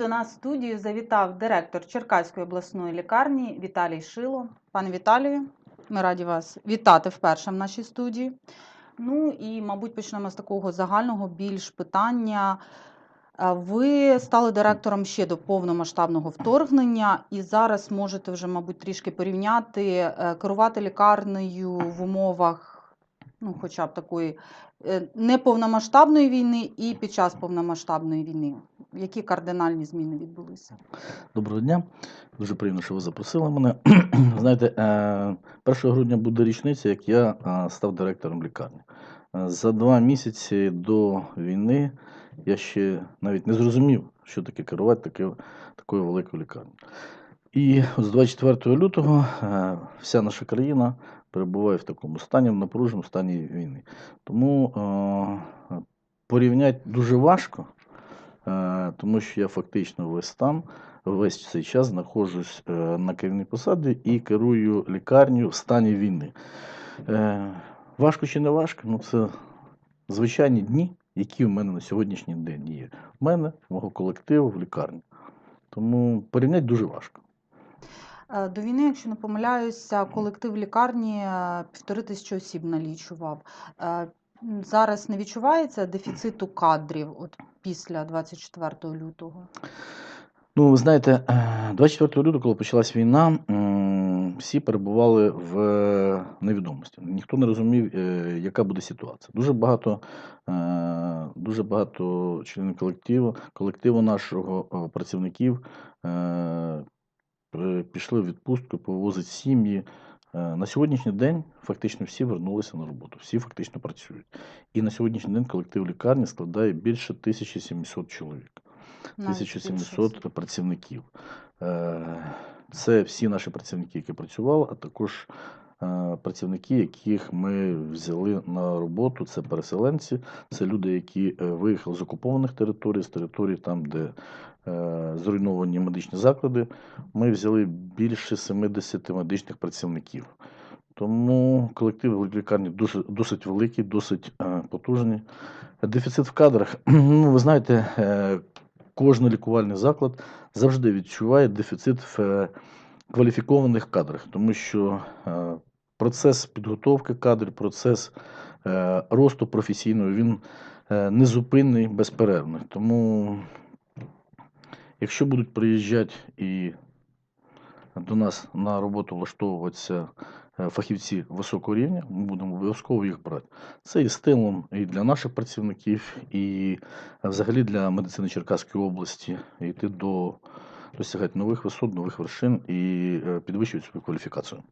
до нас в студію завітав директор Черкаської обласної лікарні Віталій Шило. Пане Віталію, ми раді вас вітати вперше в нашій студії. Ну і, мабуть, почнемо з такого загального більш питання. Ви стали директором ще до повномасштабного вторгнення, і зараз можете вже, мабуть, трішки порівняти, е, керувати лікарнею в умовах, ну, хоча б такої е, неповномасштабної війни і під час повномасштабної війни. Які кардинальні зміни відбулися? Доброго дня. Дуже приємно, що ви запросили мене. Знаєте, е, 1 грудня буде річниця, як я е, став директором лікарні. Е, За два місяці до війни я ще навіть не зрозумів, що таке керувати таке, такою великою лікарнею. І з 24 лютого е, вся наша країна перебуває в такому стані, в напруженому стані війни. Тому е, порівняти дуже важко, е, тому що я фактично весь там весь цей час знаходжусь е, на керівній посаді і керую лікарнею в стані війни. Е, Важко чи не важко? Ну, це звичайні дні, які в мене на сьогоднішній день є. В мене, мого колективу в лікарні. Тому порівняти дуже важко. Е, До війни, якщо не помиляюся, колектив лікарні е, півтори тисячі осіб налічував. Е, Зараз не відчувається дефіциту кадрів от після 24 лютого? Ну, ви знаєте, е, 24 лютого, коли почалась війна, всі перебували в невідомості. Ніхто не розумів, яка буде ситуація. Дуже багато, дуже багато членів колективу, колективу нашого працівників пішли в відпустку, повозить сім'ї. Е, На сьогоднішній день фактично всі вернулися на роботу, всі фактично працюють. І на сьогоднішній день колектив лікарні складає більше 1700 чоловік. Навіть 1700 більше. працівників. Е, Це всі наші працівники, які працювали, а також працівники, яких ми взяли на роботу. Це переселенці, це люди, які е, виїхали з окупованих територій, з територій там, де е, зруйновані медичні заклади. Ми взяли більше 70 медичних працівників. Тому колектив лікарні дуже, досить великий, досить е, потужний. Дефіцит в кадрах. Ну, ви знаєте, е, кожен лікувальний заклад завжди відчуває дефіцит в е, кваліфікованих кадрах, тому що е, процес підготовки кадрів, процес е, росту професійного, він е, незупинний, безперервний. Тому, якщо будуть приїжджати і до нас на роботу влаштовуватися е, фахівці високого рівня, ми будемо обов'язково їх брати. Це і стимулом і для наших працівників, і взагалі для медицини Черкаської області йти до досягати нових висот, нових вершин і підвищувати свою кваліфікацію.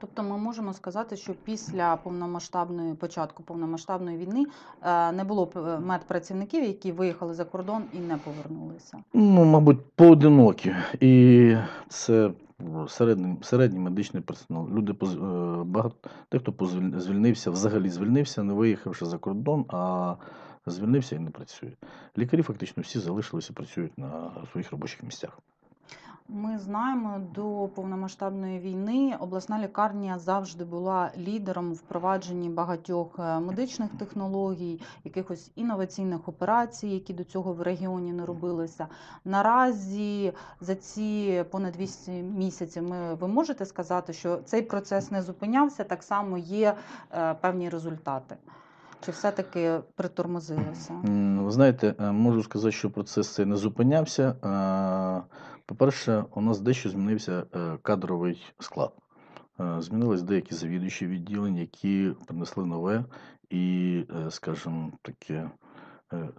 Тобто ми можемо сказати, що після повномасштабної початку повномасштабної війни е, не було медпрацівників, які виїхали за кордон і не повернулися. Ну, мабуть, поодинокі. І це середній, середній медичний персонал. Люди е, багато дехто звільнився, взагалі звільнився, не виїхавши за кордон, а звільнився і не працює. Лікарі фактично всі залишилися, працюють на своїх робочих місцях. Ми знаємо, до повномасштабної війни обласна лікарня завжди була лідером у впровадженні багатьох е, медичних технологій, якихось інноваційних операцій, які до цього в регіоні не робилися. Наразі за ці понад 200 місяців ми ви можете сказати, що цей процес не зупинявся, так само є е, певні результати. Чи все-таки притормозилося? Ви знаєте, е, можу сказати, що процес цей не зупинявся. По-перше, у нас дещо змінився е, кадровий склад. Е, Змінились деякі завідуючі відділень, які принесли нове і, е, скажімо, таке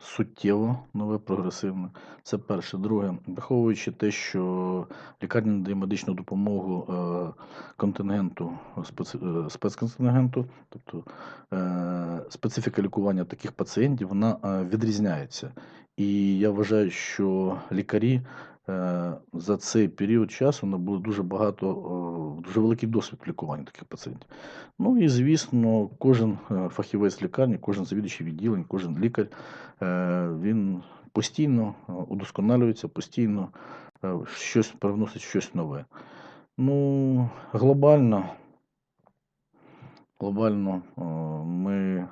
суттєво нове, прогресивне. Це перше. Друге, враховуючи те, що лікарня надає медичну допомогу контингенту, спецконтингенту, тобто специфіка лікування таких пацієнтів вона відрізняється. І я вважаю, що лікарі за цей період часу набули дуже багато, е, дуже великий досвід в лікуванні таких пацієнтів. Ну і звісно, кожен е, фахівець лікарні, кожен завідуючий відділень, кожен лікар, е, він постійно е, удосконалюється, постійно е, щось привносить щось нове. Ну, глобально, глобально е, ми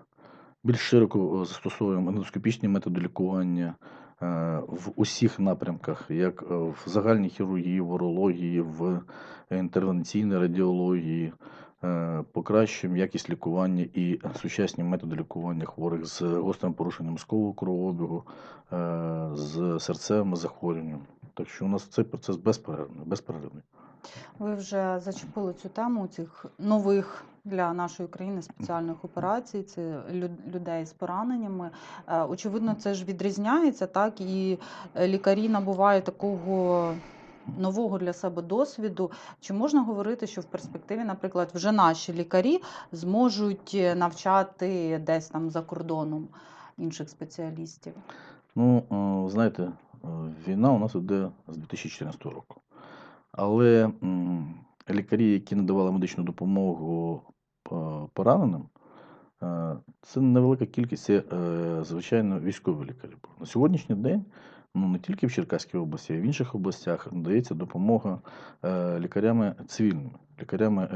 більш широко е, застосовуємо ендоскопічні методи лікування, в усіх напрямках, як е, в загальній хірургії, в урології, в інтервенційній радіології, е, покращуємо якість лікування і сучасні методи лікування хворих з гострим порушенням мозкового кровообігу, е, з серцевими захворюваннями. Так що у нас цей процес безперервний. безперервний. Ви вже зачепили цю тему цих нових для нашої країни спеціальних операцій. Це лю- людей з пораненнями. Е, Очевидно, це ж відрізняється, так і е, лікарі набувають такого. Нового для себе досвіду. Чи можна говорити, що в перспективі, наприклад, вже наші лікарі зможуть е, навчати десь там за кордоном інших спеціалістів? Ну, знаєте, війна у нас іде з 2014 року. Але лікарі, які надавали медичну допомогу пораненим, е, це невелика кількість, е, звичайно, військові лікарі. На сьогоднішній день, ну не тільки в Черкаській області, а й в інших областях надається допомога е, лікарями цивільними, лікарями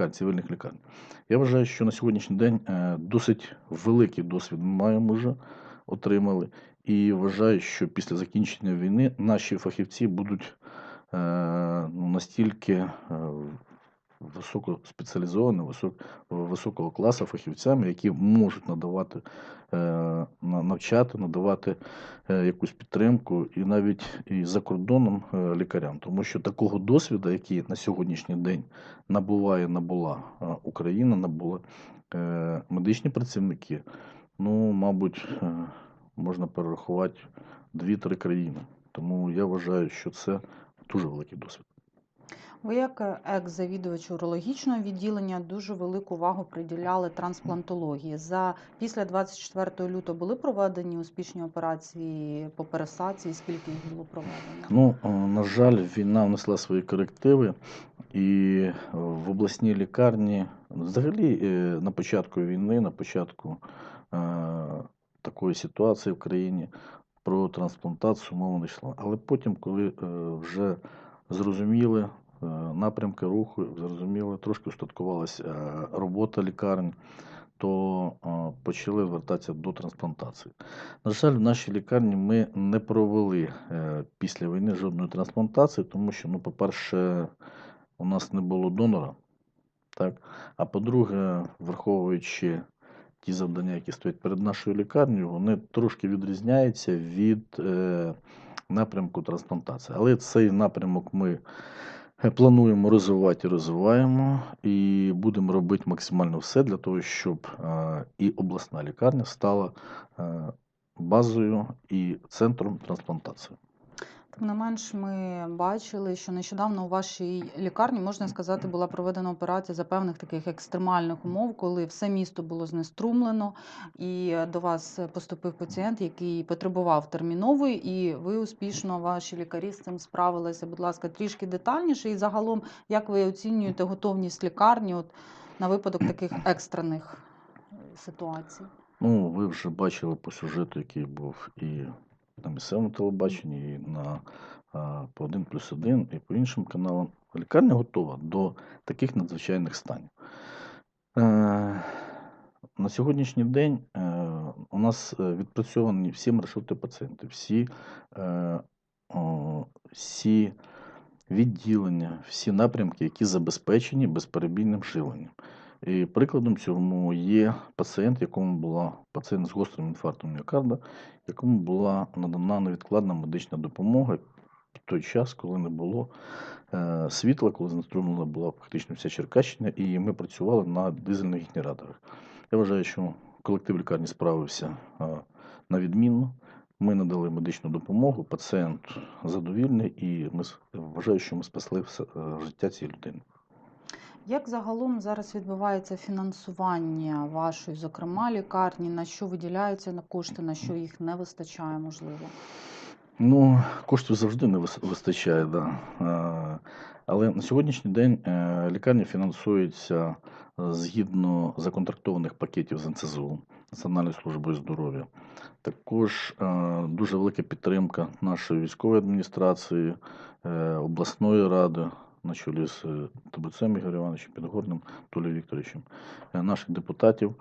е, цивільних лікарень. Я вважаю, що на сьогоднішній день е, досить великий досвід ми маємо вже отримали. І вважаю, що після закінчення війни наші фахівці будуть е, ну, настільки високоспеціалізовані, висок, високого класу фахівцями, які можуть надавати, е, навчати, надавати е, якусь підтримку і навіть і за кордоном е, лікарям. Тому що такого досвіду, який на сьогоднішній день набуває, набула Україна, набула медичні працівники, ну, мабуть, можна перерахувати 2-3 країни. Тому я вважаю, що це дуже великий досвід. Ви, як е, екс-завідувач урологічного відділення, дуже велику увагу приділяли трансплантології. За після 24 лютого були проведені успішні операції по пересадці, скільки їх було проведено? Ну, на жаль, війна внесла свої корективи, і в обласній лікарні, взагалі, е, на початку війни, на початку е, такої ситуації в країні про трансплантацію мова не йшла. Але потім, коли вже зрозуміли напрямки руху, зрозуміли, трошки устаткувалася е, робота лікарень, то е, почали звертатися до трансплантації. На жаль, в нашій лікарні ми не провели е, після війни жодної трансплантації, тому що, ну, по-перше, у нас не було донора. Так? А по-друге, враховуючи ті завдання, які стоять перед нашою лікарнею, вони трошки відрізняються від е, напрямку трансплантації. Але цей напрямок ми е, плануємо розвивати розвиваємо, і будемо робити максимально все для того, щоб е, і обласна лікарня стала е, базою і центром трансплантації. Тим не менш, ми бачили, що нещодавно у вашій лікарні, можна сказати, була проведена операція за певних таких екстремальних умов, коли все місто було знеструмлено, і до вас поступив пацієнт, який потребував термінової, і ви успішно, ваші лікарі з цим справилися. Будь ласка, трішки детальніше. І загалом, як ви оцінюєте готовність лікарні от, на випадок таких екстрених е, ситуацій? Ну, ви вже бачили по сюжету, який був і на місцевому телебаченні, і на по 1 плюс 1, і по іншим каналам. Лікарня готова до таких надзвичайних станів. Е, на сьогоднішній день е, у нас е, відпрацьовані всі маршрути пацієнтів, всі, всі відділення, всі напрямки, які забезпечені безперебійним живленням. І прикладом цьому є пацієнт, якому була пацієнт з гострим інфарктом міокарда, якому була надана невідкладна медична допомога в той час, коли не було е, світла, коли знеструмлена була фактично вся Черкащина, і ми працювали на дизельних генераторах. Я вважаю, що колектив лікарні справився е, на відмінно. Ми надали медичну допомогу, пацієнт задовільний, і ми вважаю, що ми спасли е, життя цієї людини. Як загалом зараз відбувається фінансування вашої, зокрема, лікарні? На що виділяються на кошти, на що їх не вистачає, можливо? Ну, коштів завжди не вис- вистачає, да. Але на сьогоднішній день е, лікарня фінансується згідно законтрактованих пакетів з НСЗУ, Національною службою здоров'я. Також е, дуже велика підтримка нашої військової адміністрації, е, обласної ради, на чолі з е, Табуцем Ігорем Івановичем Підгорним, Толею Вікторовичем, е, наших депутатів.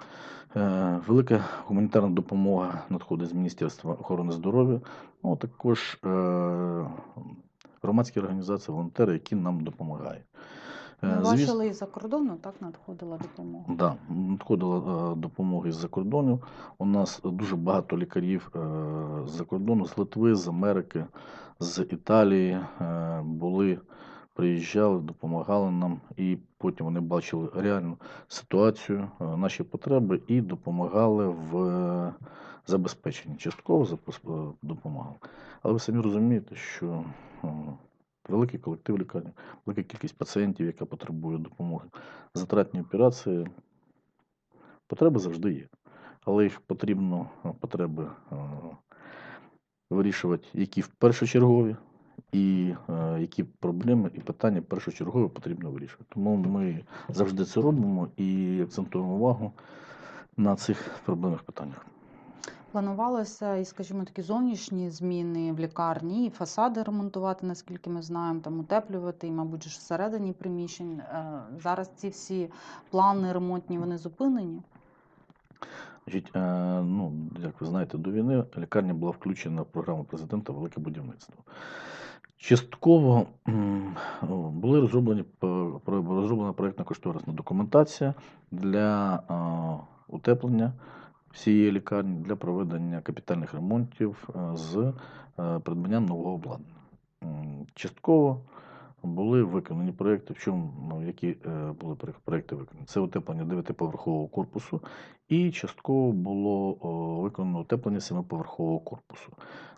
Е, Велика гуманітарна допомога надходить з Міністерства охорони здоров'я, ну, а також громадські організації, волонтери, які нам допомагають. Звіс- бачили і за кордону, так надходила допомога. Да, надходила допомога із-за кордону. У нас дуже багато лікарів з-за кордону, з Литви, з Америки, з Італії були, приїжджали, допомагали нам, і потім вони бачили реальну ситуацію, е, наші потреби і допомагали в е, забезпеченні. Частково е, допомагали. Але ви самі розумієте, що е, великий колектив лікарні, велика кількість пацієнтів, яка потребує допомоги. Затратні операції, потреби завжди є. Але їх потрібно е, потреби вирішувати, які в першочергові, і е, які проблеми і питання першочергові потрібно вирішувати. Тому ми завжди це робимо і акцентуємо увагу на цих проблемних питаннях. Планувалося і, скажімо, такі зовнішні зміни в лікарні, і фасади ремонтувати, наскільки ми знаємо, там утеплювати, і, мабуть, ж всередині приміщень. Е, Зараз ці всі плани ремонтні вони зупинені. Значить, е, ну, як ви знаєте, до війни лікарня була включена в програму президента Велике будівництво. Частково були розроблені розроблена проєктна кошторисна документація для е, утеплення всієї лікарні для проведення капітальних ремонтів е, з е, придбанням нового обладнання. Частково були виконані проєкти, в чому ну, які е, були проєкти виконані. Це утеплення дев'ятиповерхового корпусу і частково було виконано утеплення семиповерхового корпусу.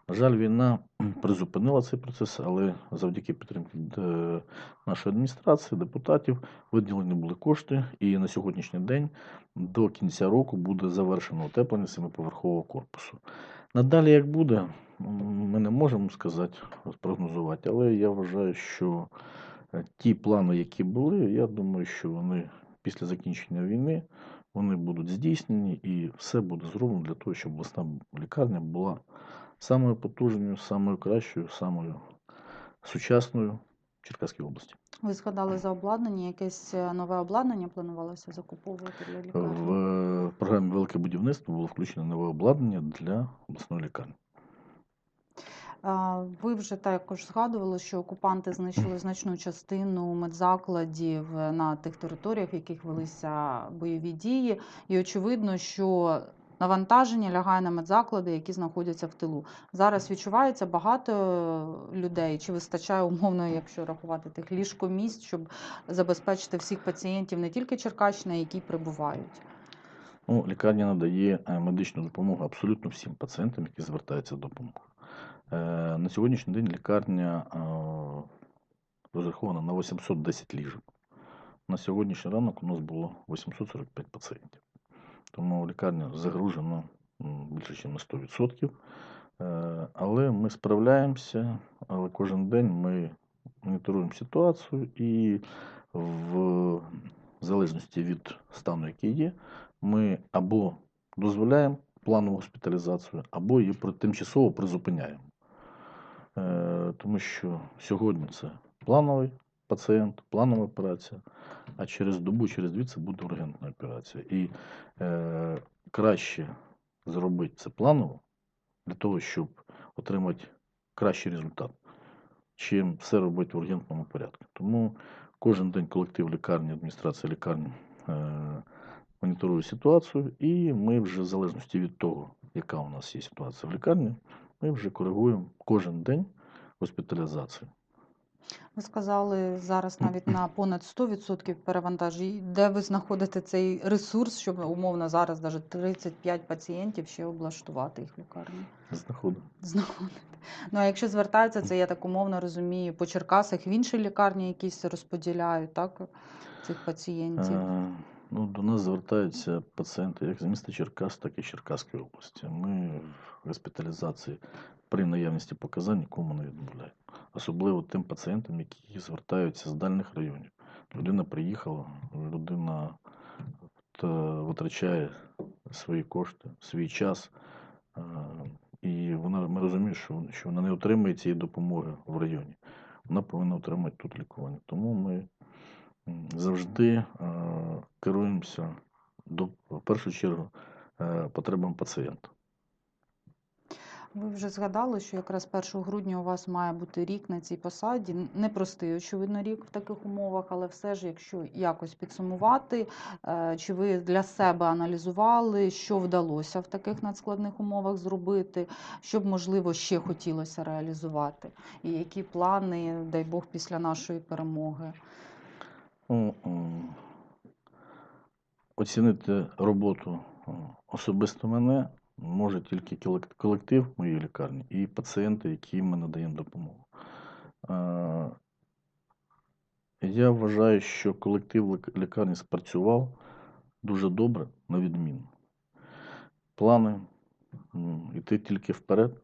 На жаль, війна призупинила цей процес, але завдяки підтримці е, нашої адміністрації, депутатів, виділені були кошти, і на сьогоднішній день до кінця року буде завершено утеплення семиповерхового корпусу. Надалі, як буде, ми не можемо сказати, спрогнозувати, але я вважаю, що е, ті плани, які були, я думаю, що вони після закінчення війни вони будуть здійснені і все буде зроблено для того, щоб обласна лікарня була самою потужною, самою кращою, самою сучасною в Черкаській області. Ви згадали за обладнання, якесь е, нове обладнання планувалося закуповувати для лікарні? В е, програмі Велике будівництво було включено нове обладнання для обласної лікарні. Ви вже також згадували, що окупанти знищили значну частину медзакладів на тих територіях, в яких велися бойові дії, і очевидно, що навантаження лягає на медзаклади, які знаходяться в тилу. Зараз відчувається багато людей, чи вистачає умовно, якщо рахувати тих ліжкомісць, щоб забезпечити всіх пацієнтів не тільки Черкащини, які прибувають. Ну, лікарня надає е, медичну допомогу абсолютно всім пацієнтам, які звертаються за допомогою. Е, На сьогоднішній день лікарня е, розрахована на 810 ліжок. На сьогоднішній ранок у нас було 845 пацієнтів. Тому лікарня загружена більше, ніж на 100%. Е, Але ми справляємося, але кожен день ми моніторуємо ситуацію і в залежності від стану, який є, ми або дозволяємо планову госпіталізацію, або її тимчасово призупиняємо. Е, Тому що сьогодні це плановий пацієнт, планова операція, а через добу, через дві це буде ургентна операція. І е, краще зробити це планово для того, щоб отримати кращий результат, чим все робити в ургентному порядку. Тому кожен день колектив лікарні, адміністрація лікарні е, моніторує ситуацію, і ми вже в залежності від того, яка у нас є ситуація в лікарні, ми вже коригуємо кожен день госпіталізацію. Ви сказали зараз навіть на понад 100% перевантажі. Де ви знаходите цей ресурс, щоб умовно зараз навіть 35 пацієнтів ще облаштувати їх в лікарні? Знаходимо. Знаходите. Ну а якщо звертаються, це я так умовно розумію, по Черкасах в інші лікарні якісь розподіляють, так? Цих пацієнтів. Е, Ну, до нас звертаються пацієнти як з міста Черкас, так і Черкаської області. Ми в госпіталізації при наявності показань нікому не відмовляємо. Особливо тим пацієнтам, які звертаються з дальних районів. Людина приїхала, людина витрачає свої кошти, свій час. е, І вона, ми розуміємо, що, вона не отримує цієї допомоги в районі. вона повинна отримати тут лікування. Тому ми завжди е, керуємося до, в першу чергу е, потребам пацієнта. Ви вже згадали, що якраз 1 грудня у вас має бути рік на цій посаді. Непростий, очевидно, рік в таких умовах, але все ж, якщо якось підсумувати, е, чи ви для себе аналізували, що вдалося в таких надскладних умовах зробити, що б, можливо, ще хотілося реалізувати, і які плани, дай Бог, після нашої перемоги? Оцінити роботу е, особисто мене може тільки колектив моєї лікарні і пацієнти, яким ми надаємо допомогу. Е, Я вважаю, що колектив лікарні спрацював дуже добре, на відмінно. Плани йти тільки вперед,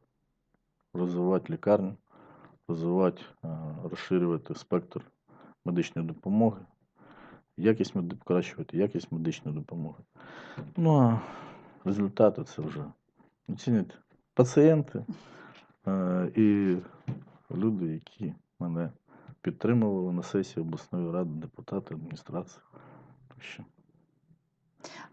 розвивати лікарню, розвивати, е, розширювати спектр медичної допомоги, якість покращувати якість медичної допомоги. Ну а результати це вже оцінять пацієнти е, і люди, які мене підтримували на сесії обласної ради, депутати, адміністрації. Так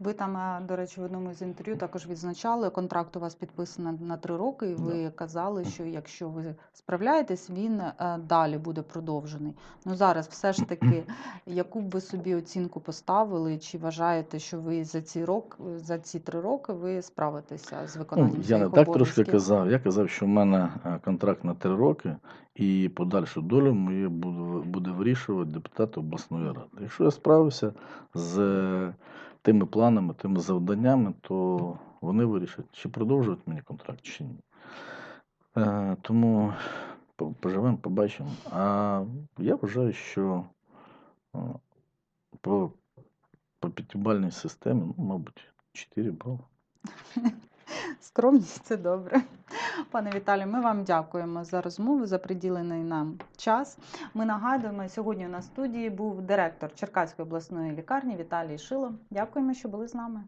Ви там, е, до речі, в одному з інтерв'ю також відзначали, контракт у вас підписаний на три роки, і ви казали, що якщо ви справляєтесь, він е, далі буде продовжений. Ну зараз все ж таки, яку б ви собі оцінку поставили, чи вважаєте, що ви за ці рок, за ці три роки ви справитеся з Ну, виконанням я своїх не так трошки казав. Я казав, що в мене е, контракт на три роки, і подальшу долю буду- буде вирішувати депутат обласної ради. Якщо я справився з тими планами, тими завданнями, то вони вирішать, чи продовжують мені контракт, чи ні. Е, Тому поживемо, побачимо. А я вважаю, що е, по, по п'ятибальній системі, ну, мабуть, 4 бали. Скромність це добре. Пане Віталію, ми вам дякуємо за розмову, за приділений нам час. Ми нагадуємо, сьогодні в студії був директор Черкаської обласної лікарні Віталій Шило. Дякуємо, що були з нами.